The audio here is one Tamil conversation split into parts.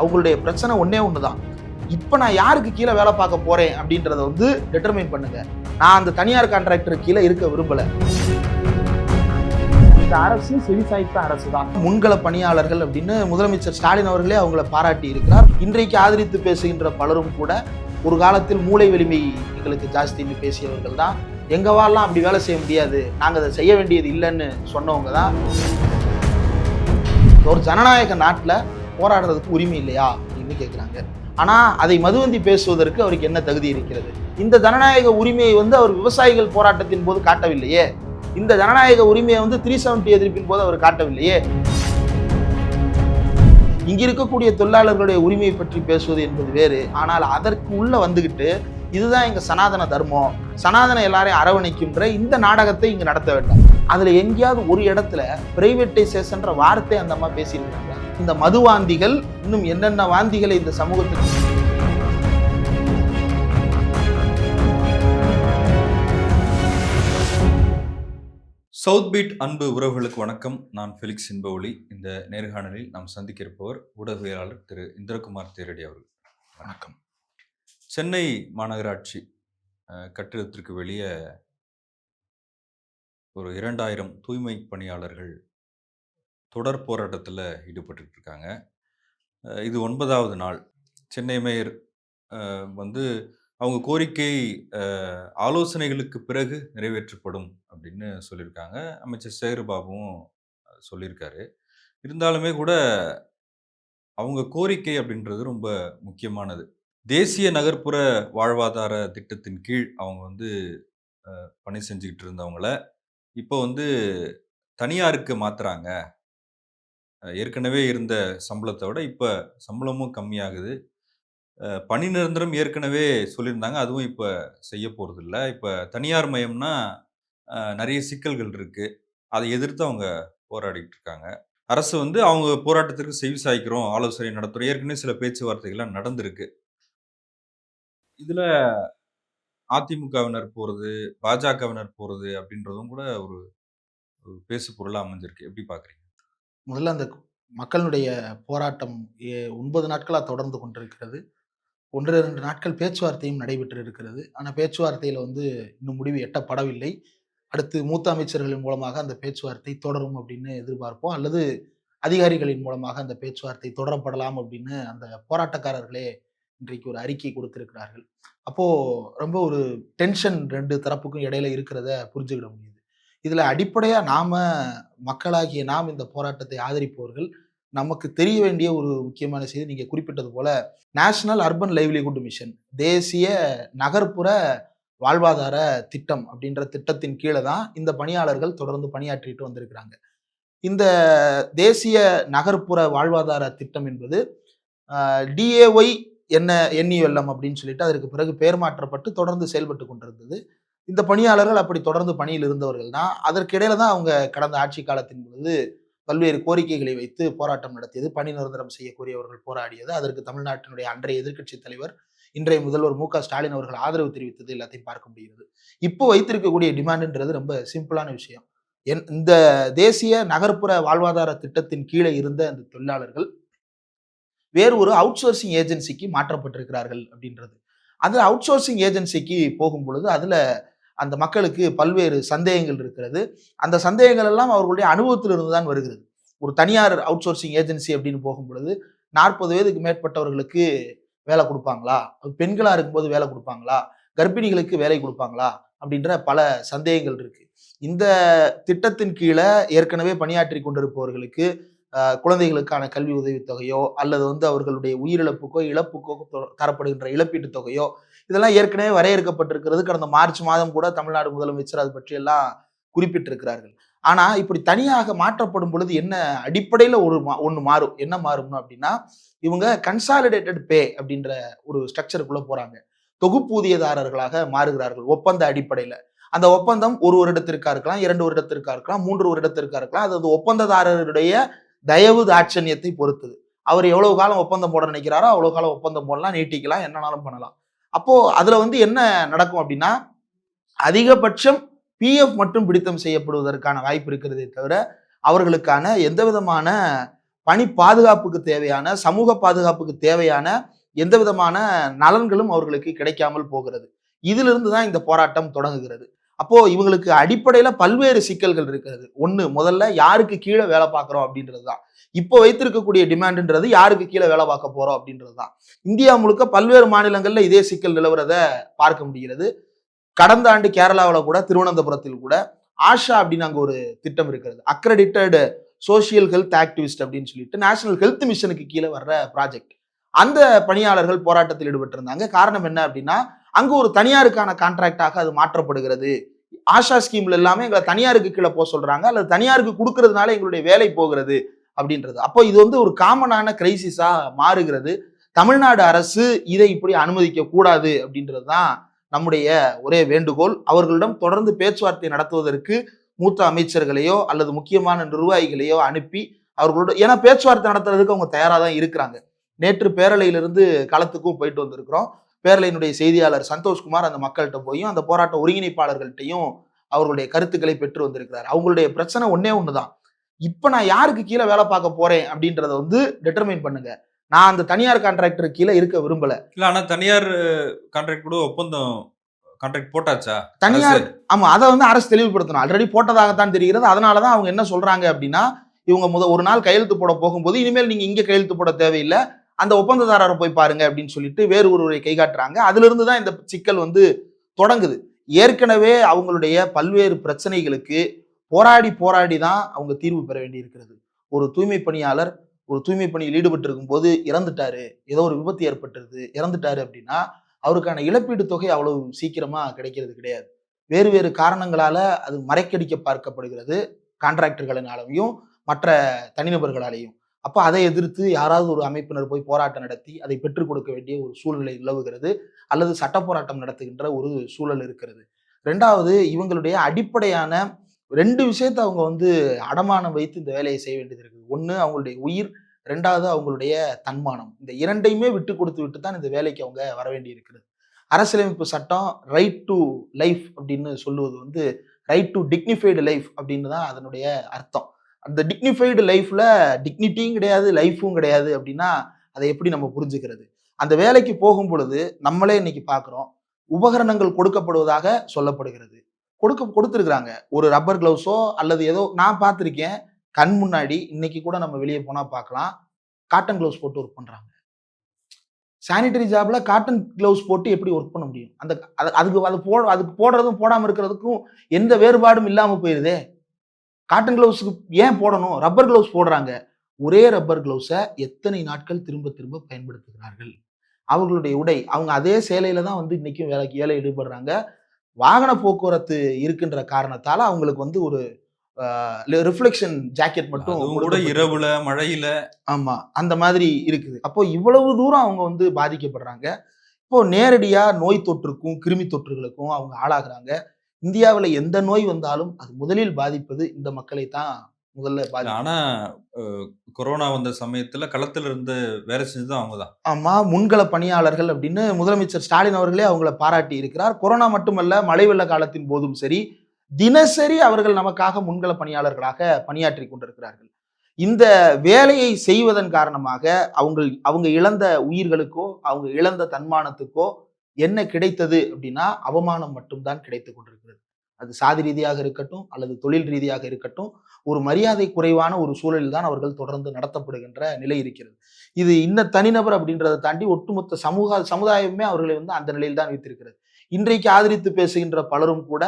அவங்களுடைய பிரச்சனை ஒன்றே ஒன்று தான் இப்போ நான் யாருக்கு கீழே வேலை பார்க்க போகிறேன் அப்படின்றத வந்து டிட்டர்மைன் பண்ணுங்க. நான் அந்த தனியார் கான்ட்ராக்டர் கீழே இருக்க விரும்பலை. இந்த அரசு செவிசாய்த்த அரசு தான் முன்கள பணியாளர்கள் அப்படின்னு முதலமைச்சர் ஸ்டாலின் அவர்களே அவங்கள பாராட்டி இருக்கிறார். இன்றைக்கு ஆதரித்து பேசுகின்ற பலரும் கூட ஒரு காலத்தில் மூளை வலிமை எங்களுக்கு ஜாஸ்தின்னு பேசியவர்கள் தான். எங்கவாலாம் அப்படி வேலை செய்ய முடியாது. நாங்கள் அதை செய்ய வேண்டியது இல்லைன்னு சொன்னவங்க தான். ஒரு ஜனநாயக நாட்டில் போராடுறதுக்கு உரிமை இல்லையா அப்படின்னு கேட்குறாங்க ஆனால் அதை மதுவந்தி பேசுவதற்கு அவருக்கு என்ன தகுதி இருக்கிறது? இந்த ஜனநாயக உரிமையை வந்து அவர் விவசாயிகள் போராட்டத்தின் போது காட்டவில்லையே? இந்த ஜனநாயக உரிமையை வந்து த்ரீ செவன்டி எதிர்ப்பின் போது அவர் காட்டவில்லையே? இங்க இருக்கக்கூடிய தொழிலாளர்களுடைய உரிமையை பற்றி பேசுவது என்பது வேறு. ஆனால் அதற்கு உள்ள வந்துகிட்டு இதுதான் எங்க சனாதன தர்மம். சனாதன எல்லாரையும் அரவணைக்கின்ற இந்த நாடகத்தை இங்க நடத்த வேண்டாம். அதுல எங்கேயாவது ஒரு இடத்துல பிரைவேட்டைசேஷன்ற வார்த்தை அந்த அம்மா பேசியிருக்காங்க இந்த மதுவாந்திகள் இன்னும் என்னென்ன வாந்திகளை இந்த சமூகத்துக்கு சவுத் பீட் அன்பு உறவுகளுக்கு வணக்கம். நான் ஃபிலிக்ஸ் இன்பவொளி. இந்த நேர்காணலில் நாம் சந்திக்க இருப்பவர் ஊடகவியலாளர் திரு இந்திரகுமார் தேரடி அவர்கள். வணக்கம். சென்னை மாநகராட்சி கட்டிடத்திற்கு வெளியே ஒரு இரண்டாயிரம் தூய்மை பணியாளர்கள் தொடர் போராட்டத்தில் ஈடுபட்டு இருக்காங்க இது ஒன்பதாவது நாள். சென்னை மேயர் வந்து அவங்க கோரிக்கை ஆலோசனைகளுக்கு பிறகு நிறைவேற்றப்படும் அப்படின்னு சொல்லியிருக்காங்க. அமைச்சர் சேகர்பாபுவும் சொல்லியிருக்காரு. இருந்தாலுமே கூட அவங்க கோரிக்கை அப்படின்றது ரொம்ப முக்கியமானது. தேசிய நகர்ப்புற வாழ்வாதார திட்டத்தின் கீழ் அவங்க வந்து பணி செஞ்சுக்கிட்டு இருந்தவங்கள இப்போ வந்து தனியாருக்கு மாற்றுறாங்க ஏற்கனவே இருந்த சம்பளத்தை விட இப்போ சம்பளமும் கம்மியாகுது. அஹ், பணி நிரந்தரம் ஏற்கனவே சொல்லியிருந்தாங்க. அதுவும் இப்போ செய்ய போகிறது இல்லை இப்போ தனியார் மயம்னா அஹ், நிறைய சிக்கல்கள் இருக்குது அதை எதிர்த்து அவங்க போராடிட்டு இருக்காங்க. அரசு வந்து அவங்க போராட்டத்திற்கு செவி சாய்க்கிறோம். ஆலோசனை நடத்துகிறோம் ஏற்கனவே சில பேச்சுவார்த்தைகள்லாம் நடந்திருக்கு. இதில் அதிமுகவினர் போகிறது பாஜகவினர் போகிறது அப்படின்றதும் கூட ஒரு ஒரு பேசு பொருளாக அமைஞ்சிருக்கு. எப்படி பார்க்குறீங்க முதல்ல அந்த மக்களுடைய போராட்டம் ஏ- ஒன்பது நாட்களாக தொடர்ந்து கொண்டிருக்கிறது. ஒன்று இரண்டு நாட்கள் பேச்சுவார்த்தையும் நடைபெற்று இருக்கிறது ஆனால் பேச்சுவார்த்தையில் வந்து இன்னும் முடிவு எட்டப்படவில்லை. அடுத்து மூத்த அமைச்சர்களின் மூலமாக அந்த பேச்சுவார்த்தை தொடரும் அப்படின்னு எதிர்பார்ப்போம். அல்லது அதிகாரிகளின் மூலமாக அந்த பேச்சுவார்த்தை தொடரப்படலாம் அப்படின்னு அந்த போராட்டக்காரர்களே இன்றைக்கு ஒரு அறிக்கை கொடுத்திருக்கிறார்கள். அப்போ ரொம்ப ஒரு டென்ஷன் ரெண்டு தரப்புக்கும் இடையில இருக்கிறத புரிஞ்சுக்கிட முடியுது. இதில் அடிப்படையாக நாம் மக்களாகிய நாம் இந்த போராட்டத்தை ஆதரிப்பவர்கள் நமக்கு தெரிய வேண்டிய ஒரு முக்கியமான செய்தி நீங்கள் குறிப்பிட்டது போல நேஷனல் அர்பன் லைவ்லிஹுட் மிஷன் தேசிய நகர்ப்புற வாழ்வாதார திட்டம் அப்படின்ற திட்டத்தின் கீழே தான் இந்த பணியாளர்கள் தொடர்ந்து பணியாற்றிட்டு வந்திருக்கிறாங்க. இந்த தேசிய நகர்ப்புற வாழ்வாதார திட்டம் என்பது டிஏஒய் என்ன என்இஎல்எம் அப்படின்னு சொல்லிட்டு அதற்கு பிறகு பெயர் மாற்றப்பட்டு தொடர்ந்து செயல்பட்டு கொண்டிருந்தது. இந்த பணியாளர்கள் அப்படி தொடர்ந்து பணியில் இருந்தவர்கள் தான் அதற்கிடையில தான் அவங்க கடந்த ஆட்சி காலத்தின் பொழுது பல்வேறு கோரிக்கைகளை வைத்து போராட்டம் நடத்தியது பணி நிரந்தரம் செய்யக்கூடியவர்கள் போராடியது. அதற்கு தமிழ்நாட்டினுடைய அன்றைய எதிர்க்கட்சி தலைவர் இன்றைய முதல்வர் மு க ஸ்டாலின் அவர்கள் ஆதரவு தெரிவித்தது எல்லாத்தையும் பார்க்க முடிகிறது. இப்போ வைத்திருக்கக்கூடிய டிமாண்டுன்றது ரொம்ப சிம்பிளான விஷயம். என் இந்த தேசிய நகர்ப்புற வாழ்வாதார திட்டத்தின் கீழே இருந்த அந்த தொழிலாளர்கள் வேறு ஒரு அவுட் சோர்சிங் ஏஜென்சிக்கு மாற்றப்பட்டிருக்கிறார்கள் அப்படின்றது. அந்த அவுட் சோர்சிங் ஏஜென்சிக்கு போகும் பொழுது அதில் அந்த மக்களுக்கு பல்வேறு சந்தேகங்கள் இருக்கிறது. அந்த சந்தேகங்கள் எல்லாம் அவர்களுடைய அனுபவத்திலிருந்து தான் வருகிறது. ஒரு தனியார் அவுட் சோர்சிங் ஏஜென்சி அப்படின்னு போகும் பொழுது நாற்பது வயதுக்கு மேற்பட்டவர்களுக்கு வேலை கொடுப்பாங்களா? பெண்களாக இருக்கும்போது வேலை கொடுப்பாங்களா? கர்ப்பிணிகளுக்கு வேலை கொடுப்பாங்களா? அப்படின்ற பல சந்தேகங்கள் இருக்கு. இந்த திட்டத்தின் கீழே ஏற்கனவே பணியாற்றி கொண்டிருப்பவர்களுக்கு குழந்தைகளுக்கான கல்வி உதவித்தொகையோ அல்லது வந்து அவர்களுடைய உயிரிழப்புக்கோ இழப்புக்கோ தரப்படுகின்ற இழப்பீட்டுத் தொகையோ இதெல்லாம் ஏற்கனவே வரையறுக்கப்பட்டிருக்கிறது. கடந்த மார்ச் மாதம் கூட தமிழ்நாடு முதலமைச்சர் அது பற்றி எல்லாம் குறிப்பிட்டிருக்கிறார்கள். ஆனா இப்படி தனியாக மாற்றப்படும் பொழுது என்ன அடிப்படையில் ஒரு மா- ஒன்று மாறும்? என்ன மாறும்னு அப்படின்னா இவங்க கன்சாலிடேட்டட் பே அப்படின்ற ஒரு ஸ்ட்ரக்சருக்குள்ள போறாங்க. தொகுப்பூதியதாரர்களாக மாறுகிறார்கள் ஒப்பந்த அடிப்படையில். அந்த ஒப்பந்தம் ஒரு வருடத்திற்கா இருக்கலாம் இரண்டு வருடத்திற்கா இருக்கலாம் மூன்று வருடத்திற்கா இருக்கலாம். அது அந்த ஒப்பந்ததாரருடைய தயவு தாட்சண்யத்தை பொறுத்தது. அவர் எவ்வளவு காலம் ஒப்பந்தம் போட நினைக்கிறாரோ அவ்வளவு காலம் ஒப்பந்தம் போடலாம் நீட்டிக்கலாம் என்னனாலும் பண்ணலாம். அப்போ அதுல வந்து என்ன நடக்கும் அப்படின்னா அதிகபட்சம் பிஎஃப் மட்டும் பிடித்தம் செய்யப்படுவதற்கான வாய்ப்பு இருக்கிறதே தவிர அவர்களுக்கான எந்த விதமான பணி பாதுகாப்புக்கு தேவையான சமூக பாதுகாப்புக்கு தேவையான எந்த விதமான நலன்களும் அவர்களுக்கு கிடைக்காமல் போகிறது. இதிலிருந்து தான் இந்த போராட்டம் தொடங்குகிறது. அப்போ இவங்களுக்கு அடிப்படையில பல்வேறு சிக்கல்கள் இருக்கிறது. ஒன்று முதல்ல யாருக்கு கீழே வேலை பார்க்குறோம் அப்படின்றது தான் இப்போ வைத்திருக்கக்கூடிய டிமாண்டுன்றது யாருக்கு கீழே வேலை பார்க்க போறோம் அப்படின்றது தான் இந்தியா முழுக்க பல்வேறு மாநிலங்களில் இதே சிக்கல் நிலவுறத பார்க்க முடிகிறது. கடந்த ஆண்டு கேரளாவில் கூட திருவனந்தபுரத்தில் கூட ஆஷா அப்படின்னு அங்கே ஒரு திட்டம் இருக்கிறது. அக்ரெடிட்டடு சோஷியல் ஹெல்த் ஆக்டிவிஸ்ட் அப்படின்னு சொல்லிட்டு நேஷனல் ஹெல்த் மிஷனுக்கு கீழே வர்ற ப்ராஜெக்ட் அந்த பணியாளர்கள் போராட்டத்தில் ஈடுபட்டிருந்தாங்க. காரணம் என்ன அப்படின்னா அங்கே ஒரு தனியாருக்கான கான்ட்ராக்டாக அது மாற்றப்படுகிறது. ஆஷா ஸ்கீம்ல எல்லாமே எங்களை தனியாருக்கு கீழே போக சொல்றாங்க. அல்லது தனியாருக்கு கொடுக்கறதுனால எங்களுடைய வேலை போகிறது. அப்படின்றது. அப்போ இது வந்து ஒரு காமனான கிரைசிஸாக மாறுகிறது. தமிழ்நாடு அரசு இதை இப்படி அனுமதிக்க கூடாது அப்படின்றது தான் நம்முடைய ஒரே வேண்டுகோள். அவர்களிடம் தொடர்ந்து பேச்சுவார்த்தை நடத்துவதற்கு மூத்த அமைச்சர்களையோ அல்லது முக்கியமான நிர்வாகிகளையோ அனுப்பி அவர்களோட ஏன்னா பேச்சுவார்த்தை நடத்துறதுக்கு அவங்க தயாராக தான் இருக்கிறாங்க. நேற்று பேரலையிலிருந்து களத்துக்கும் போயிட்டு வந்திருக்கிறோம். பேரலையினுடைய செய்தியாளர் சந்தோஷ்குமார் அந்த மக்கள்கிட்ட போயும் அந்த போராட்ட ஒருங்கிணைப்பாளர்கள்ட்டையும் அவர்களுடைய கருத்துக்களை பெற்று வந்திருக்கிறார். அவங்களுடைய பிரச்சனை ஒன்னே தான் இப்ப நான் யாருக்கு கீழே வேலை பார்க்க போறேன் அப்படின்றத வந்து டிட்டர்மைன் பண்ணுங்க. நான் அந்த தனியார் கான்ட்ராக்டர் கீழே இருக்க விரும்பல. இல்ல ஆனா தனியார் கான்ட்ராக்ட் கூட ஒப்பந்தம் கான்ட்ராக்ட் போட்டாச்சா? தனியார்? ஆமா அதை வந்து அரசு தெளிவுபடுத்தணும். ஆல்ரெடி போட்டதாகத்தான் தெரிகிறது. அதனாலதான் அவங்க என்ன சொல்றாங்க அப்படின்னா இவங்க முத ஒரு நாள் கையெழுத்து போட போகும்போது இனிமேல் நீங்க இங்க கையெழுத்து போட தேவையில்லை. அந்த ஒப்பந்ததாரரை போய் பாருங்க அப்படின்னு சொல்லிட்டு வேறு ஒருவரை கை காட்டுறாங்க அதுல இருந்து தான் இந்த சிக்கல் வந்து தொடங்குது. ஏற்கனவே அவங்களுடைய பல்வேறு பிரச்சனைகளுக்கு போராடி போராடி தான் அவங்க தீர்வு பெற வேண்டி இருக்கிறது ஒரு தூய்மை பணியாளர் ஒரு தூய்மை பணியில் ஈடுபட்டு இருக்கும்போது இறந்துட்டாரு. ஏதோ ஒரு விபத்து ஏற்பட்டுருது இறந்துட்டாரு அப்படின்னா அவருக்கான இழப்பீடு தொகை அவ்வளவு சீக்கிரமா கிடைக்கிறது கிடையாது. வேறு வேறு காரணங்களால அது மறைக்கடிக்க பார்க்கப்படுகிறது கான்ட்ராக்டர்களினாலையும் மற்ற தனிநபர்களாலேயும். அப்போ அதை எதிர்த்து யாராவது ஒரு அமைப்பினர் போய் போராட்டம் நடத்தி அதை பெற்றுக் கொடுக்க வேண்டிய ஒரு சூழ்நிலை நிலவுகிறது அல்லது சட்ட போராட்டம் நடத்துகின்ற ஒரு சூழல் இருக்கிறது. ரெண்டாவது இவங்களுடைய அடிப்படையான ரெண்டு விஷயத்தை அவங்க வந்து அடமானம் வைத்து இந்த வேலையை செய்ய வேண்டியது இருக்குது ஒன்று அவங்களுடைய உயிர். ரெண்டாவது அவங்களுடைய தன்மானம். இந்த இரண்டையுமே விட்டு கொடுத்து விட்டு தான் இந்த வேலைக்கு அவங்க வர வேண்டி இருக்கிறது. அரசியலமைப்பு சட்டம் ரைட் டு லைஃப் அப்படின்னு சொல்லுவது வந்து ரைட் டு டிக்னிஃபைடு லைஃப் அப்படின்னு தான் அதனுடைய அர்த்தம். அந்த டிக்னிஃபைடு லைஃப்ல டிக்னிட்டியும் கிடையாது லைஃபும் கிடையாது அப்படின்னா அதை எப்படி நம்ம புரிஞ்சுக்கிறது? அந்த வேலைக்கு போகும் பொழுது நம்மளே இன்னைக்கு பார்க்குறோம் உபகரணங்கள் கொடுக்கப்படுவதாக சொல்லப்படுகிறது. கொடுக்க கொடுத்துருக்குறாங்க. ஒரு ரப்பர் கிளவுஸோ அல்லது ஏதோ நான் பார்த்துருக்கேன் கண் முன்னாடி இன்னைக்கு கூட நம்ம வெளியே போனால் பார்க்கலாம். காட்டன் கிளவுஸ் போட்டு ஒர்க் பண்ணுறாங்க சானிட்டரி ஜாப்ல காட்டன் கிளவுஸ் போட்டு எப்படி ஒர்க் பண்ண முடியும்? அந்த அதுக்கு அது போ அதுக்கு போடுறதும் போடாமல் இருக்கிறதுக்கும் எந்த வேறுபாடும் இல்லாமல் போயிருதே. காட்டன் கிளவுஸுக்கு ஏன் போடணும்? ரப்பர் கிளவுஸ் போடுறாங்க. ஒரே ரப்பர் கிளவுஸை எத்தனை நாட்கள் திரும்ப திரும்ப பயன்படுத்துகிறார்கள்? அவர்களுடைய உடை அவங்க அதே சேலையில தான் வந்து இன்னைக்கும் வேலைக்கு ஏழை ஈடுபடுறாங்க. வாகன போக்குவரத்து இருக்கின்ற காரணத்தால அவங்களுக்கு வந்து ஒரு ரிஃப்ளெக்ஷன் ஜாக்கெட் மட்டும் கூட. இரவுல மழையில. ஆமா அந்த மாதிரி இருக்குது. அப்போ இவ்வளவு தூரம் அவங்க வந்து பாதிக்கப்படுறாங்க. இப்போ நேரடியா நோய் தொற்றுக்கும் கிருமி தொற்றுகளுக்கும் அவங்க ஆளாகிறாங்க. இந்தியாவில் எந்த நோய் வந்தாலும் அது முதலில் பாதிப்பது இந்த மக்களை தான் முதல்ல ஆனா கொரோனா வந்த சமயத்துல களத்துல இருந்து வேலை செஞ்சது அவங்கதான் ஆமா முன்கள பணியாளர்கள் அப்படின்னு முதலமைச்சர் ஸ்டாலின் அவர்களே அவங்கள பாராட்டி இருக்கிறார். கொரோனா மட்டுமல்ல மழை வெள்ள காலத்தின் போதும் சரி தினசரி அவர்கள் நமக்காக முன்கள பணியாளர்களாக பணியாற்றி கொண்டிருக்கிறார்கள். இந்த வேலையை செய்வதன் காரணமாக அவங்க அவங்க இழந்த உயிர்களுக்கோ அவங்க இழந்த தன்மானத்துக்கோ என்ன கிடைத்தது அப்படின்னா அவமானம் மட்டும்தான் கிடைத்து கொண்டிருக்கிறது. அது சாதி ரீதியாக இருக்கட்டும் அல்லது தொழில் ரீதியாக இருக்கட்டும் ஒரு மரியாதை குறைவான ஒரு சூழலில் தான் அவர்கள் தொடர்ந்து நடத்தப்படுகின்ற நிலை இருக்கிறது. இது இன்ன தனிநபர் அப்படின்றத தாண்டி ஒட்டுமொத்த சமூக சமுதாயமே அவர்களை வந்து அந்த நிலையில் தான் வைத்திருக்கிறது. இன்றைக்கு ஆதரித்து பேசுகின்ற பலரும் கூட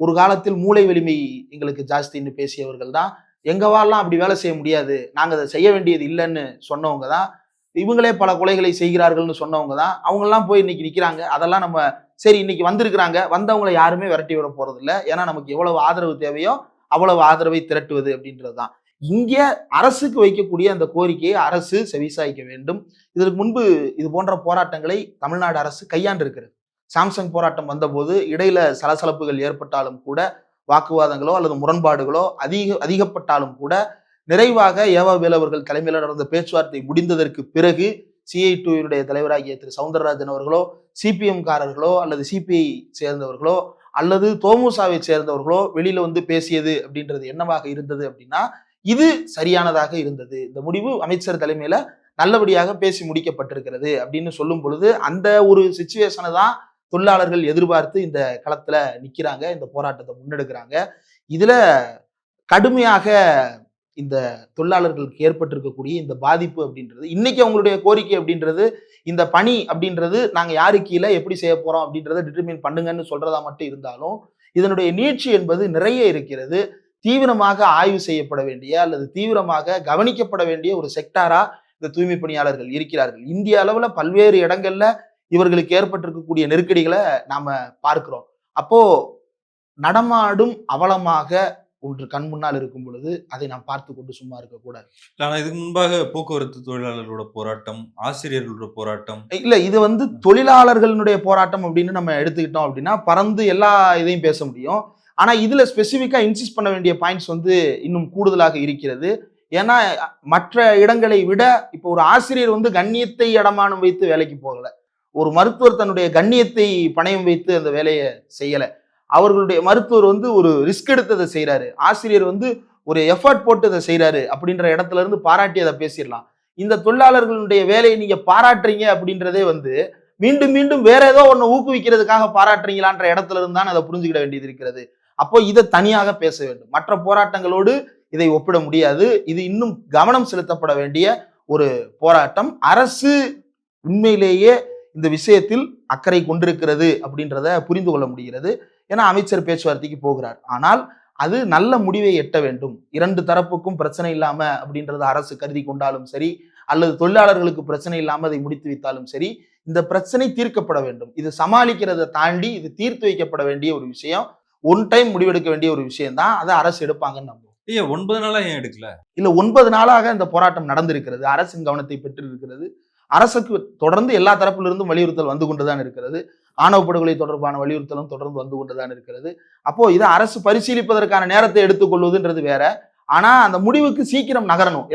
ஒரு காலத்தில் மூளை வலிமை எங்களுக்கு ஜாஸ்தின்னு பேசியவர்கள் தான் எங்கவாலாம் அப்படி வேலை செய்ய முடியாது நாங்கள் அதை செய்ய வேண்டியது இல்லைன்னு சொன்னவங்க தான் இவங்களே பல கொலைகளை செய்கிறார்கள்னு சொன்னவங்க தான் அவங்கெல்லாம் போய் இன்னைக்கு நிற்கிறாங்க அதெல்லாம் நம்ம சரி இன்னைக்கு வந்திருக்கிறாங்க. வந்தவங்களை யாருமே விரட்டி விட போறது இல்ல ஏன்னா நமக்கு எவ்வளவு ஆதரவு தேவையோ அவ்வளவு ஆதரவை திரட்டுவது அப்படின்றது தான். இங்கே அரசுக்கு வைக்கக்கூடிய அந்த கோரிக்கையை அரசு செவிசாய்க்க வேண்டும். இதற்கு முன்பு இது போன்ற போராட்டங்களை தமிழ்நாடு அரசு கையாண்டிருக்கிறது. சாம்சங் போராட்டம் வந்தபோது இடையில சலசலப்புகள் ஏற்பட்டாலும் கூட வாக்குவாதங்களோ அல்லது முரண்பாடுகளோ அதிக அதிகப்பட்டாலும் கூட நிறைவாக ஏவா வேலவர்கள் தலைமையில் நடந்த பேச்சுவார்த்தை முடிந்ததற்கு பிறகு சிஐ டூவினுடைய தலைவராகிய திரு சவுந்தரராஜன் அவர்களோ சிபிஎம் காரர்களோ அல்லது சிபிஐ சேர்ந்தவர்களோ அல்லது தோமுசாவை சேர்ந்தவர்களோ வெளியில வந்து பேசியது அப்படின்றது என்னவாக இருந்தது அப்படின்னா இது சரியானதாக இருந்தது. இந்த முடிவு அமைச்சர் தலைமையில நல்லபடியாக பேசி முடிக்கப்பட்டிருக்கிறது அப்படின்னு சொல்லும் பொழுது அந்த ஒரு சுச்சுவேஷனை தான் தொழிலாளர்கள் எதிர்பார்த்து இந்த களத்துல நிக்கிறாங்க இந்த போராட்டத்தை முன்னெடுக்கிறாங்க. இதுல கடுமையாக இந்த தொழிலாளர்களுக்கு ஏற்பட்டிருக்கக்கூடிய இந்த பாதிப்பு அப்படின்றது இன்னைக்கு அவங்களுடைய கோரிக்கை அப்படின்றது இந்த பணி அப்படின்றது நாங்கள் யாரு கீழே எப்படி செய்ய போகிறோம் அப்படின்றத டிட்டர்மின் பண்ணுங்கன்னு சொல்றதா மட்டும் இருந்தாலும் இதனுடைய நீட்சி என்பது நிறைய இருக்கிறது. தீவிரமாக ஆய்வு செய்யப்பட வேண்டிய அல்லது தீவிரமாக கவனிக்கப்பட வேண்டிய ஒரு செக்டாரா இந்த தூய்மை பணியாளர்கள் இருக்கிறார்கள். இந்திய அளவில் பல்வேறு இடங்கள்ல இவர்களுக்கு ஏற்பட்டிருக்கக்கூடிய நெருக்கடிகளை நாம பார்க்கிறோம். அப்போ நடமாடும் அவலமாக ஒன்று கண் முன்னால் இருக்கும் பொழுது அதை நாம் பார்த்து கொண்டு சும்மா இருக்கக்கூடாது. ஆனால் இதுக்கு முன்பாக போக்குவரத்து தொழிலாளர்களோட போராட்டம் ஆசிரியர்களோட போராட்டம். இல்ல இது வந்து தொழிலாளர்களுடைய போராட்டம் அப்படின்னு நம்ம எடுத்துக்கிட்டோம் அப்படின்னா பறந்து எல்லா இதையும் பேச முடியும். ஆனா இதுல ஸ்பெசிஃபிக்கா இன்சிஸ்ட் பண்ண வேண்டிய பாயிண்ட்ஸ் வந்து இன்னும் கூடுதலாக இருக்கிறது. ஏன்னா மற்ற இடங்களை விட இப்போ ஒரு ஆசிரியர் வந்து கண்ணியத்தை அடமானம் வைத்து வேலைக்கு போகல. ஒரு மருத்துவர் தன்னுடைய கண்ணியத்தை பணயம் வைத்து அந்த வேலையை செய்யல. அவர்களுடைய மருத்துவர் வந்து ஒரு ரிஸ்க் எடுத்து அதை ஆசிரியர் வந்து ஒரு எஃபர்ட் போட்டு அதை செய்கிறாரு அப்படின்ற இடத்துல இருந்து பாராட்டி அதை பேசிடலாம். இந்த தொழிலாளர்களுடைய வேலையை நீங்கள் பாராட்டுறீங்க அப்படின்றதே வந்து மீண்டும் மீண்டும் வேற ஏதோ ஒன்று ஊக்குவிக்கிறதுக்காக பாராட்டுறீங்களான்ற இடத்துல இருந்து தான் அதை புரிஞ்சுக்கிட வேண்டியது இருக்கிறது. அப்போ இதை தனியாக பேச வேண்டும். மற்ற போராட்டங்களோடு இதை ஒப்பிட முடியாது. இது இன்னும் கவனம் செலுத்தப்பட வேண்டிய ஒரு போராட்டம். அரசு உண்மையிலேயே இந்த விஷயத்தில் அக்கறை கொண்டிருக்கிறது அப்படின்றத புரிந்து கொள்ள முடிகிறது. ஏன்னா அமைச்சர் பேச்சுவார்த்தைக்கு போகிறார். ஆனால் அது நல்ல முடிவை எட்ட வேண்டும். இரண்டு தரப்புக்கும் பிரச்சனை இல்லாம அப்படின்றத அரசு கருதி கொண்டாலும் சரி அல்லது தொழிலாளர்களுக்கு பிரச்சனை இல்லாம அதை முடித்து வைத்தாலும் சரி இந்த பிரச்சனை தீர்க்கப்பட வேண்டும். இது சமாளிக்கிறதை தாண்டி இது தீர்த்து வைக்கப்பட வேண்டிய ஒரு விஷயம். ஒன் டைம் முடிவெடுக்க வேண்டிய ஒரு விஷயம் தான் அதை அரசு எடுப்பாங்கன்னு நம்புவோம். ஏன் ஒன்பது நாளா ஏன் எடுக்கல? இல்ல ஒன்பது நாளாக இந்த போராட்டம் நடந்திருக்கிறது. அரசின் கவனத்தை பெற்றிருக்கிறது. அரசுக்கு தொடர்ந்து எல்லா தரப்பிலிருந்தும் வலியுறுத்தல் வந்து கொண்டுதான் இருக்கிறது. ஆணவ படுகொலை தொடர்பான வலியுறுத்தலும் தொடர்ந்து வந்து கொண்டுதான் இருக்கிறது. அப்போ இதை அரசு பரிசீலிப்பதற்கான நேரத்தை எடுத்துக்கொள்வதுன்றது வேற. ஆனா அந்த முடிவுக்கு சீக்கிரம் நகரணும்.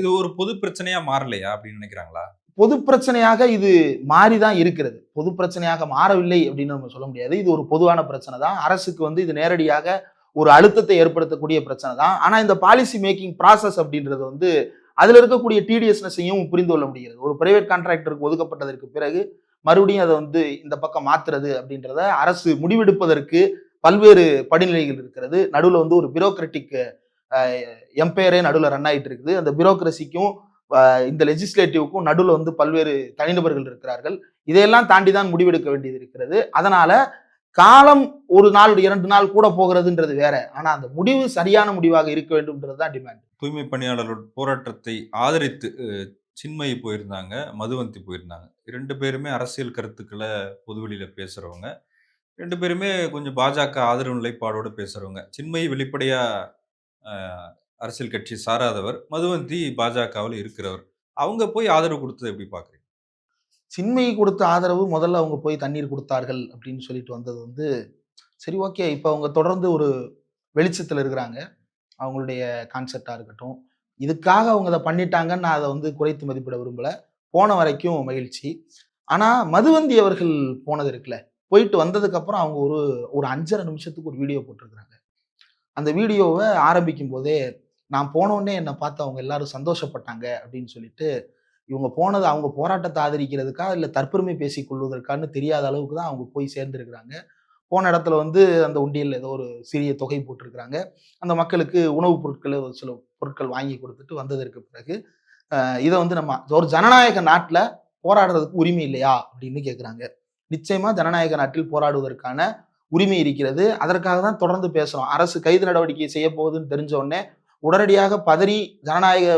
இது ஒரு பொது பிரச்சனையா மாறலையா அப்படின்னு நினைக்கிறாங்களா? பொது பிரச்சனையாக இது மாறிதான் இருக்கிறது. பொது பிரச்சனையாக மாறவில்லை அப்படின்னு நம்ம சொல்ல முடியாது. இது ஒரு பொதுவான பிரச்சனை தான். அரசுக்கு வந்து இது நேரடியாக ஒரு அழுத்தத்தை ஏற்படுத்தக்கூடிய பிரச்சனை தான். ஆனா இந்த பாலிசி மேக்கிங் ப்ராசஸ் அப்படின்றது வந்து அதுல இருக்கக்கூடிய டிடிஎஸ்னஸையும் புரிந்து கொள்ள முடிகிறது. ஒரு பிரைவேட் கான்ட்ராக்டருக்கு ஒதுக்கப்பட்டதற்கு பிறகு மறுபடியும் அதை வந்து இந்த பக்கம் மாத்துறது அப்படின்றத அரசு முடிவெடுப்பதற்கு பல்வேறு படிநிலைகள் இருக்கிறது. நடுவில் வந்து ஒரு பியூரோக்ராட்டிக் எம்பையரே நடுவில் ரன் ஆகிட்டு இருக்குது. அந்த பியூரோக்ரஸிக்கும் இந்த லெஜிஸ்லேட்டிவ்க்கும் நடுவில் வந்து பல்வேறு தனிநபர்கள் இருக்கிறார்கள். இதையெல்லாம் தாண்டி தான் முடிவெடுக்க வேண்டியது இருக்கிறது. அதனால காலம் ஒரு நாள் இரண்டு நாள் கூட போகிறதுன்றது வேற. ஆனா அந்த முடிவு சரியான முடிவாக இருக்க வேண்டும்ன்றது தான் டிமாண்ட் தூய்மை பணியாளர்களோட போராட்டத்தை ஆதரித்து சின்மையை சின்மயி போயிருந்தாங்க மதுவந்தி போயிருந்தாங்க. ரெண்டு பேருமே அரசியல் கருத்துக்களை பொதுவெளியில் பேசுகிறவங்க ரெண்டு பேருமே கொஞ்சம் பாஜக ஆதரவு நிலைப்பாடோடு பேசுகிறவங்க சின்மை வெளிப்படையாக அரசியல் கட்சி சாராதவர். மதுவந்தி பாஜகவில் இருக்கிறவர். அவங்க போய் ஆதரவு கொடுத்தது எப்படி பார்க்குறீங்க சின்மையை கொடுத்த ஆதரவு முதல்ல அவங்க போய் தண்ணீர் கொடுத்தார்கள் அப்படின்னு சொல்லிட்டு வந்தது வந்து சரி ஓகே. இப்போ அவங்க தொடர்ந்து ஒரு வெளிச்சத்தில் இருக்கிறாங்க. அவங்களுடைய கான்செப்டாக இருக்கட்டும். இதுக்காக அவங்க அதை பண்ணிட்டாங்கன்னு நான் அதை வந்து குறைத்து மதிப்பிட விரும்பலை. போன வரைக்கும் மகிழ்ச்சி. ஆனால் மதுவந்தி அவர்கள் போனது இருக்குல்ல போயிட்டு வந்ததுக்கப்புறம் அவங்க ஒரு ஒரு அஞ்சரை நிமிஷத்துக்கு ஒரு வீடியோ போட்டிருக்கிறாங்க. அந்த வீடியோவை ஆரம்பிக்கும் போதே நான் போனோடனே என்னை பார்த்து அவங்க எல்லாரும் சந்தோஷப்பட்டாங்க அப்படின்னு சொல்லிட்டு இவங்க போனது அவங்க போராட்டத்தை ஆதரிக்கிறதுக்கா இல்லை தற்பெருமை பேசிக் கொள்வதற்கான்னு தெரியாத அளவுக்கு தான் அவங்க போய் சேர்ந்துருக்கிறாங்க. போன இடத்துல வந்து அந்த உண்டியல் ஏதோ ஒரு சிறிய தொகை போட்டிருக்கிறாங்க. அந்த மக்களுக்கு உணவுப் பொருட்கள் ஒரு சில பொருட்கள் வாங்கி கொடுத்துட்டு வந்ததற்கு பிறகு இதை வந்து நம்ம ஒரு ஜனநாயக நாட்டில் போராடுறதுக்கு உரிமை இல்லையா அப்படின்னு கேட்குறாங்க நிச்சயமா ஜனநாயக நாட்டில் போராடுவதற்கான உரிமை இருக்கிறது. அதற்காக தான் தொடர்ந்து பேசுகிறோம் அரசு கைது நடவடிக்கை செய்ய போகுதுன்னு தெரிஞ்ச உடனே உடனடியாக பதறி ஜனநாயக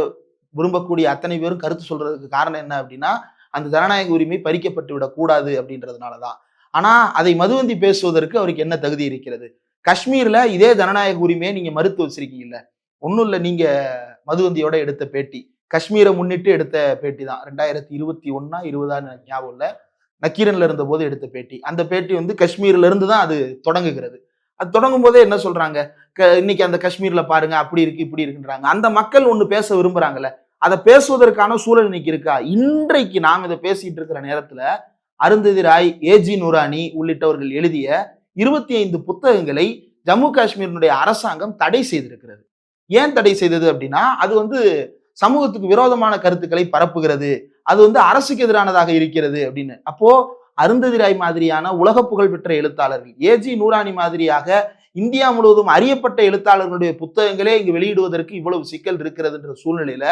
விரும்பக்கூடிய அத்தனை பேரும் கருத்து சொல்றதுக்கு காரணம் என்ன அப்படின்னா அந்த ஜனநாயக உரிமை பறிக்கப்பட்டு விடக்கூடாது அப்படின்றதுனால தான். ஆனால் அதை மதுவந்தி பேசுவதற்கு அவருக்கு என்ன தகுதி இருக்கிறது? காஷ்மீரில் இதே ஜனநாயக உரிமையை நீங்கள் மறுத்து வச்சிருக்கீங்கல்ல. ஒன்றும் இல்லை நீங்கள் மதுவந்தியோட எடுத்த பேட்டி. காஷ்மீரை முன்னிட்டு எடுத்த பேட்டி தான். ரெண்டாயிரத்தி இருபத்தி ஒன்னா இருபதான்னு எனக்கு ஞாபகம் இல்லை. நக்கீரன்ல இருந்த போது எடுத்த பேட்டி. அந்த பேட்டி வந்து காஷ்மீர்ல இருந்து தான் அது தொடங்குகிறது. அது தொடங்கும் போதே என்ன சொல்றாங்க? க- இன்னைக்கு அந்த காஷ்மீர்ல பாருங்க அப்படி இருக்கு இப்படி இருக்குன்றாங்க. அந்த மக்கள் ஒண்ணு பேச விரும்புறாங்கல்ல. அதை பேசுவதற்கான சூழல் இன்னைக்கு இருக்கா? இன்றைக்கு நாம் இதை பேசிட்டு இருக்கிற நேரத்துல அருந்ததி ராய் ஏஜி நூரானி உள்ளிட்டவர்கள் எழுதிய இருபத்தி ஐந்து புத்தகங்களை ஜம்மு காஷ்மீரினுடைய அரசாங்கம் தடை செய்திருக்கிறது. ஏன் தடை செய்தது அப்படின்னா அது வந்து சமூகத்துக்கு விரோதமான கருத்துக்களை பரப்புகிறது. அது வந்து அரசுக்கு எதிரானதாக இருக்கிறது அப்படின்னு. அப்போ அருந்ததி ராய் மாதிரியான உலக புகழ் பெற்ற எழுத்தாளர்கள் ஏஜி நூராணி மாதிரியாக இந்தியா முழுவதும் அறியப்பட்ட எழுத்தாளர்களுடைய புத்தகங்களே இங்கு வெளியிடுவதற்கு இவ்வளவு சிக்கல் இருக்கிறதுன்ற சூழ்நிலையில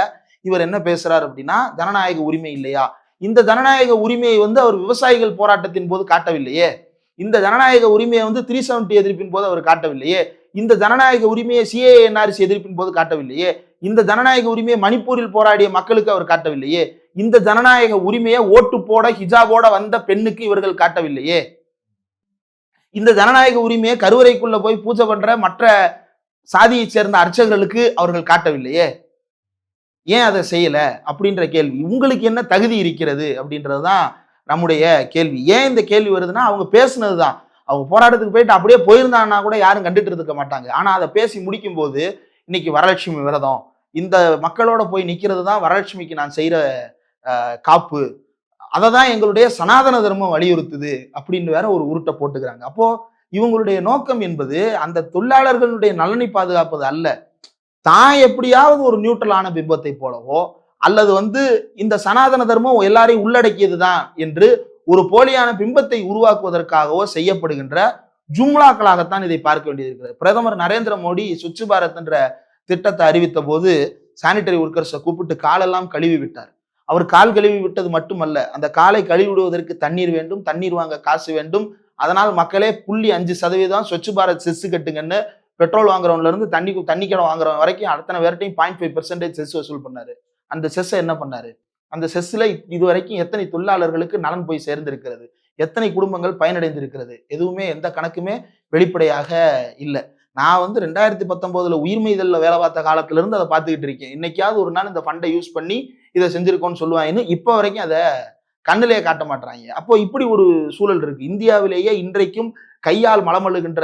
இவர் என்ன பேசுறாரு அப்படின்னா ஜனநாயக உரிமை இல்லையா? இந்த ஜனநாயக உரிமையை வந்து அவர் விவசாயிகள் போராட்டத்தின் போது காட்டவில்லையே? இந்த ஜனநாயக உரிமையை வந்து த்ரீ செவன்டி எதிர்ப்பின் போது அவர் காட்டவில்லையே? இந்த ஜனநாயக உரிமையை சிஏஎன்ஆர்சி எதிர்ப்பின் போது காட்டவில்லையே? இந்த ஜனநாயக உரிமையை மணிப்பூரில் போராடிய மக்களுக்கு அவர் காட்டவில்லையே. இந்த ஜனநாயக உரிமையை ஓட்டு போட ஹிஜாபோட வந்த பெண்ணுக்கு இவர்கள் காட்டவில்லையே. இந்த ஜனநாயக உரிமையை கருவறைக்குள்ள போய் பூஜை பண்ற மற்ற சாதியைச் சேர்ந்த அர்ச்சகர்களுக்கு அவர்கள் காட்டவில்லையே. ஏன் அதை செய்யல? அப்படின்ற கேள்வி. உங்களுக்கு என்ன தகுதி இருக்கிறது? அப்படின்றது தான் நம்முடைய கேள்வி. ஏன் இந்த கேள்வி வருதுன்னா அவங்க பேசுனது தான் அவங்க போராட்டத்துக்கு போயிட்டு அப்படியே போயிருந்தாங்கன்னா கூட யாரும் கண்டுட்டு இருக்க மாட்டாங்க. ஆனால் அதை பேசி முடிக்கும் போது இன்னைக்கு வரலட்சுமி விரதம் இந்த மக்களோட போய் நிற்கிறது தான் வரலட்சுமிக்கு நான் செய்கிற காப்பு. அதை தான் எங்களுடைய சனாதன தர்மம் வலியுறுத்துது அப்படின்னு வேற ஒரு உருட்டை போட்டுக்கிறாங்க. அப்போ இவங்களுடைய நோக்கம் என்பது அந்த தொழிலாளர்களுடைய நலனை பாதுகாப்பது அல்ல. தான் எப்படியாவது ஒரு நியூட்ரலான பிம்பத்தை போலவோ அல்லது வந்து இந்த சனாதன தர்மம் எல்லாரையும் உள்ளடக்கியது தான் என்று ஒரு போலியான பிம்பத்தை உருவாக்குவதற்காகவோ செய்யப்படுகின்ற ஜும்லாக்களாகத்தான் இதை பார்க்க வேண்டியிருக்கிறது. பிரதமர் நரேந்திர மோடி சுச்சு பாரத் என்ற திட்டத்தை அறிவித்த போது சானிட்டரி ஒர்க்கர்ஸை கூப்பிட்டு காலெல்லாம் கழுவி விட்டார். அவர் கால் கழுவி விட்டது மட்டுமல்ல அந்த காலை கழுவி விடுவதற்கு தண்ணீர் வேண்டும் தண்ணீர் வாங்க காசு வேண்டும். அதனால் மக்களே புள்ளி அஞ்சு சதவீதம் ஸ்வச் பாரத் செஸ் கட்டுங்கன்னு பெட்ரோல் வாங்குறவன்ல இருந்து தண்ணி தண்ணி கடை வாங்குறவன் வரைக்கும் அத்தனை பேர்ட்டையும் பாயிண்ட் ஃபைவ் பெர்சன்டேஜ் செஸ் வசூல் பண்ணாரு. அந்த செஸ்ஸை என்ன பண்ணாரு? அந்த செஸ்ல இது வரைக்கும் எத்தனை தொழிலாளர்களுக்கு நலன் போய் சேர்ந்திருக்கிறது? எத்தனை குடும்பங்கள் பயனடைந்திருக்கிறது? எதுவுமே எந்த கணக்குமே வெளிப்படையாக இல்லை. நான் வந்து ரெண்டாயிரத்தி பத்தொன்பதுல இதழில் வேலை பார்த்த காலத்துல இருந்து அதை பார்த்துக்கிட்டு இருக்கேன். இன்னைக்காவது ஒரு நாள் இந்த ஃபண்டை யூஸ் பண்ணி இதை செஞ்சிருக்கோம்னு சொல்லுவாங்கன்னு இப்போ வரைக்கும் அதை கண்ணிலே காட்ட மாட்றாங்க. அப்போ இப்படி ஒரு சூழல் இருக்கு. இந்தியாவிலேயே இன்றைக்கும் கையால் மலமழுகின்ற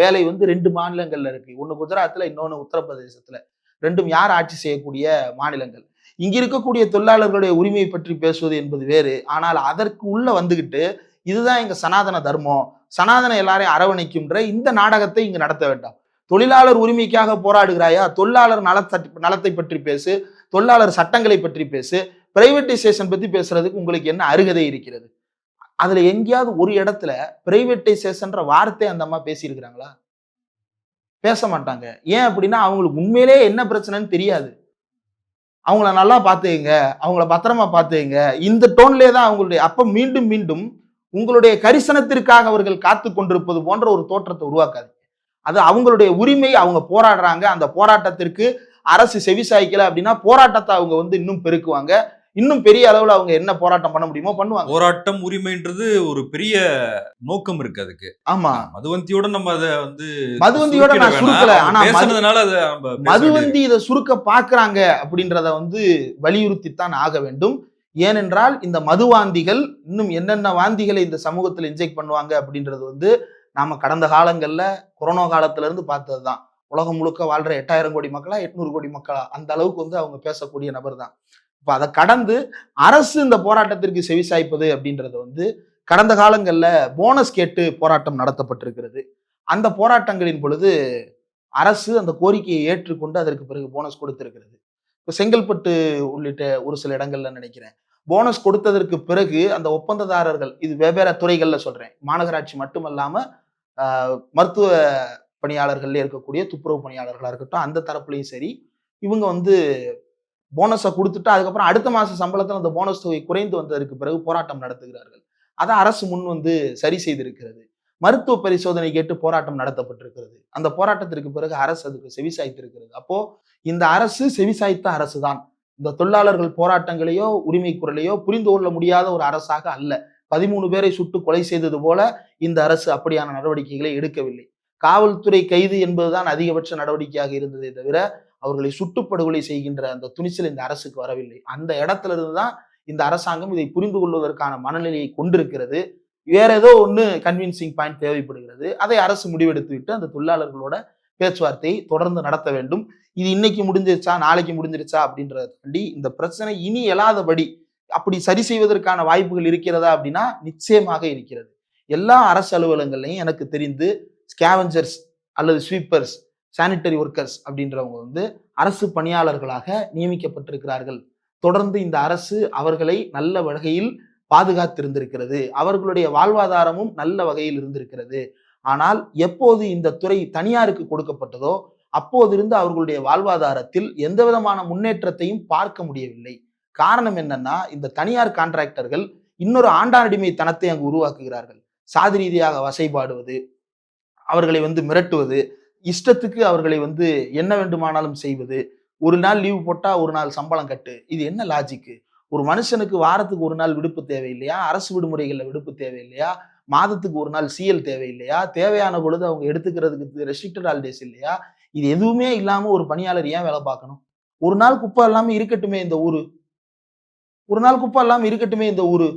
வேலை வந்து ரெண்டு மாநிலங்கள்ல இருக்கு. ஒன்று குஜராத்தில் இன்னொன்று உத்தரப்பிரதேசத்துல. ரெண்டும் யார் ஆட்சி செய்யக்கூடிய மாநிலங்கள்? இங்க இருக்கக்கூடிய தொழிலாளர்களுடைய உரிமையை பற்றி பேசுவது என்பது வேறு. ஆனால் அதற்கு உள்ள வந்துகிட்டு இதுதான் எங்க சனாதன தர்மம். சனாதன எல்லாரையும் அரவணைக்கின்ற இந்த நாடகத்தை இங்கு நடத்த வேண்டாம். தொழிலாளர் உரிமைக்காக போராடுகிறாயா? தொழிலாளர் நல நலத்தை பற்றி பேசு தொழிலாளர் சட்டங்களை பற்றி பேசு பிரைவேட்டைசேஷன் பற்றி பேசுறதுக்கு உங்களுக்கு என்ன அருகதை இருக்கிறது? அதுல எங்கேயாவது ஒரு இடத்துல பிரைவேட்டைசேஷன்ற வார்த்தை அந்த அம்மா பேசியிருக்கிறாங்களா? பேச மாட்டாங்க. ஏன் அப்படின்னா அவங்களுக்கு உண்மையிலே என்ன பிரச்சனைன்னு தெரியாது. அவங்கள நல்லா பார்த்துங்க அவங்கள பத்திரமா பார்த்துங்க இந்த டோன்லேயே தான் அவங்களுடைய அப்போ மீண்டும் மீண்டும் உங்களுடைய கரிசனத்திற்காக அவர்கள் காத்து கொண்டிருப்பது போன்ற ஒரு தோற்றத்தை உருவாக்காது அது அவங்களுடைய உரிமை அவங்க போராடுறாங்க. அந்த போராட்டத்திற்கு அரசு செவிசாய்க்கல அப்படின்னா போராட்டத்தை அவங்க வந்து இன்னும் பெருக்குவாங்க. இன்னும் பெரிய அளவுல அவங்க என்ன போராட்டம் பண்ண முடியுமோ பண்ணுவாங்க. போராட்டம் உரிமைன்றது ஒரு பெரிய நோக்கம் இருக்கு அதுக்கு. ஆமா. மதுவந்தியோட நம்ம அதை வந்து மதுவந்தியோட நான் சுருக்கல. ஆனா மதுவந்தி இதை சுருக்க பாக்குறாங்க அப்படின்றத வந்து வலியுறுத்தித்தான் ஆக வேண்டும். ஏனென்றால் இந்த மதுவாந்திகள் இன்னும் என்னென்ன வாந்திகளை இந்த சமூகத்தில் இன்ஜெக்ட் பண்ணுவாங்க அப்படின்றது வந்து நாம கடந்த காலங்களில் கொரோனா காலத்துல இருந்து பார்த்ததுதான். உலகம் முழுக்க வாழ்ற எட்டாயிரம் கோடி மக்களா எட்நூறு கோடி மக்களா? அந்த அளவுக்கு வந்து அவங்க பேசக்கூடிய நபர் தான் இப்போ அதை கடந்து அரசு இந்த போராட்டத்திற்கு செவிசாய்ப்பது அப்படின்றது வந்து கடந்த காலங்களில் போனஸ் கேட்டு போராட்டம் நடத்தப்பட்டிருக்கிறது. அந்த போராட்டங்களின் பொழுது அரசு அந்த கோரிக்கையை ஏற்றுக்கொண்டு அதற்கு பிறகு போனஸ் கொடுத்திருக்கிறது. இப்போ செங்கல்பட்டு உள்ளிட்ட ஒரு சில இடங்கள்ல நினைக்கிறேன். போனஸ் கொடுத்ததற்கு பிறகு அந்த ஒப்பந்ததாரர்கள் இது வெவ்வேறு துறைகளில் சொல்கிறேன் மாநகராட்சி மட்டுமல்லாமல் மருத்துவ பணியாளர்கள்ல இருக்கக்கூடிய துப்புரவு பணியாளர்களாக இருக்கட்டும் அந்த தரப்புலையும் சரி இவங்க வந்து போனஸை கொடுத்துட்டு அதுக்கப்புறம் அடுத்த மாத சம்பளத்தில் அந்த போனஸ் தொகை குறைந்து வந்ததற்கு பிறகு போராட்டம் நடத்துகிறார்கள். அதை அரசு முன் வந்து சரி செய்திருக்கிறது. மருத்துவ பரிசோதனை கேட்டு போராட்டம் நடத்தப்பட்டிருக்கிறது. அந்த போராட்டத்திற்கு பிறகு அரசு அதுக்கு செவிசாய்த்திருக்கிறது. அப்போ இந்த அரசு செவிசாய்த்த அரசு தான் இந்த தொழிலாளர்கள் போராட்டங்களையோ உரிமை குரலையோ புரிந்து கொள்ள முடியாத ஒரு அரசாக அல்ல. பதிமூணு பேரை சுட்டு கொலை செய்தது போல இந்த அரசு அப்படியான நடவடிக்கைகளை எடுக்கவில்லை. காவல்துறை கைது என்பதுதான் அதிகபட்ச நடவடிக்கையாக இருந்ததே தவிர அவர்களை சுட்டுப்படுகொலை செய்கின்ற அந்த துணிச்சல் இந்த அரசுக்கு வரவில்லை. அந்த இடத்துல இருந்து தான் இந்த அரசாங்கம் இதை புரிந்து கொள்வதற்கான மனநிலையை கொண்டிருக்கிறது. வேற ஏதோ ஒன்று கன்வின்சிங் பாயிண்ட் தேவைப்படுகிறது. அதை அரசு முடிவெடுத்து விட்டு அந்த தொழிலாளர்களோட பேச்சுவார்த்தையை தொடர்ந்து நடத்த வேண்டும். இது இன்னைக்கு முடிஞ்சிருச்சா நாளைக்கு முடிஞ்சிருச்சா அப்படின்றதாண்டி இந்த பிரச்சனை இனி எழாதபடி அப்படி சரி செய்வதற்கான வாய்ப்புகள் இருக்கிறதா அப்படின்னா நிச்சயமாக இருக்கிறது. எல்லா அரசு அலுவலகங்கள்லையும் எனக்கு தெரிந்து ஸ்கேவஞ்சர்ஸ் அல்லது ஸ்வீப்பர்ஸ் சானிட்டரி ஒர்க்கர்ஸ் அப்படின்றவங்க வந்து அரசு பணியாளர்களாக நியமிக்கப்பட்டிருக்கிறார்கள். தொடர்ந்து இந்த அரசு அவர்களை நல்ல வகையில் பாதுகாத்திருந்திருக்கிறது. அவர்களுடைய வாழ்வாதாரமும் நல்ல வகையில் இருந்திருக்கிறது. ஆனால் எப்போது இந்த துறை தனியாருக்கு கொடுக்கப்பட்டதோ அப்போதிருந்து அவர்களுடைய வாழ்வாதாரத்தில் எந்த விதமான முன்னேற்றத்தையும் பார்க்க முடியவில்லை. காரணம் என்னன்னா இந்த தனியார் கான்ட்ராக்டர்கள் இன்னொரு ஆண்டாடிமைத்தனத்தை அங்கு உருவாக்குகிறார்கள். சாதி ரீதியாக வசைபாடுவது அவர்களை வந்து மிரட்டுவது இஷ்டத்துக்கு அவர்களை வந்து என்ன வேண்டுமானாலும் செய்வது ஒரு நாள் லீவு போட்டால் ஒரு நாள் சம்பளம் கட்டு இது என்ன லாஜிக்கு ஒரு மனுஷனுக்கு வாரத்துக்கு ஒரு நாள் விடுப்பு தேவை இல்லையா அரசு விடுமுறைகளில் விடுப்பு தேவை இல்லையா மாதத்துக்கு ஒரு நாள் சிஎல் தேவை இல்லையா தேவையான பொழுது அவங்க எடுத்துக்கிறதுக்கு ரெஸ்ட்ரிக்டட் ஹாலிடேஸ் இல்லையா? இது எதுவுமே இல்லாம ஒரு பணியாளர் ஏன் வேலை பார்க்கணும்? ஒரு நாள் குப்பை இல்லாம இருக்கட்டுமே இந்த ஊரு. ஒரு நாள் குப்பை இல்லாம இருக்கட்டுமே இந்த ஊரு.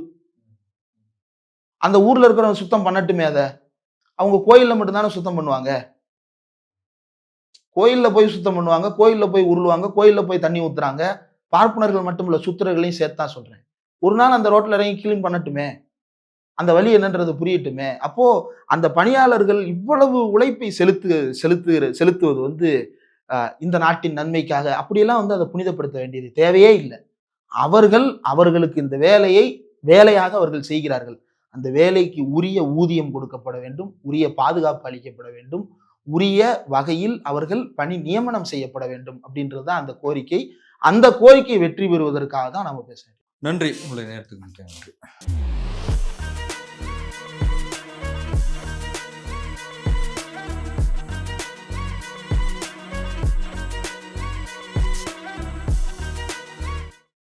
அந்த ஊர்ல இருக்கிறவங்க சுத்தம் பண்ணட்டுமே அதை. அவங்க கோயில்ல மட்டும்தானே சுத்தம் பண்ணுவாங்க. கோயிலில் போய் சுத்தம் பண்ணுவாங்க கோயிலில் போய் உருளுவாங்க கோயிலில் போய் தண்ணி ஊற்றுறாங்க பார்ப்பனர்கள் மட்டும் இல்லை சுத்திரர்களையும் சேர்த்து தான் சொல்கிறேன் ஒரு நாள் அந்த ரோட்டில் இறங்கி கிளீன் பண்ணட்டுமே. அந்த வழி என்னன்றது புரியட்டுமே. அப்போ அந்த பணியாளர்கள் இவ்வளவு உழைப்பை செலுத்து செலுத்து செலுத்துவது வந்து இந்த நாட்டின் நன்மைக்காக அப்படியெல்லாம் வந்து அதை புனிதப்படுத்த வேண்டியது தேவையே இல்லை. அவர்கள் அவர்களுக்கு இந்த வேலையை வேலையாக அவர்கள் செய்கிறார்கள். அந்த வேலைக்கு உரிய ஊதியம் கொடுக்கப்பட வேண்டும் உரிய பாதுகாப்பு அளிக்கப்பட வேண்டும் உரிய வகையில் அவர்கள் பணி நியமனம் செய்யப்பட வேண்டும் அப்படின்றது தான் அந்த கோரிக்கை. அந்த கோரிக்கை வெற்றி பெறுவதற்காக தான் நம்ம பேசுகிறோம் நன்றி. உங்களுடைய நேரத்துக்கு நன்றி.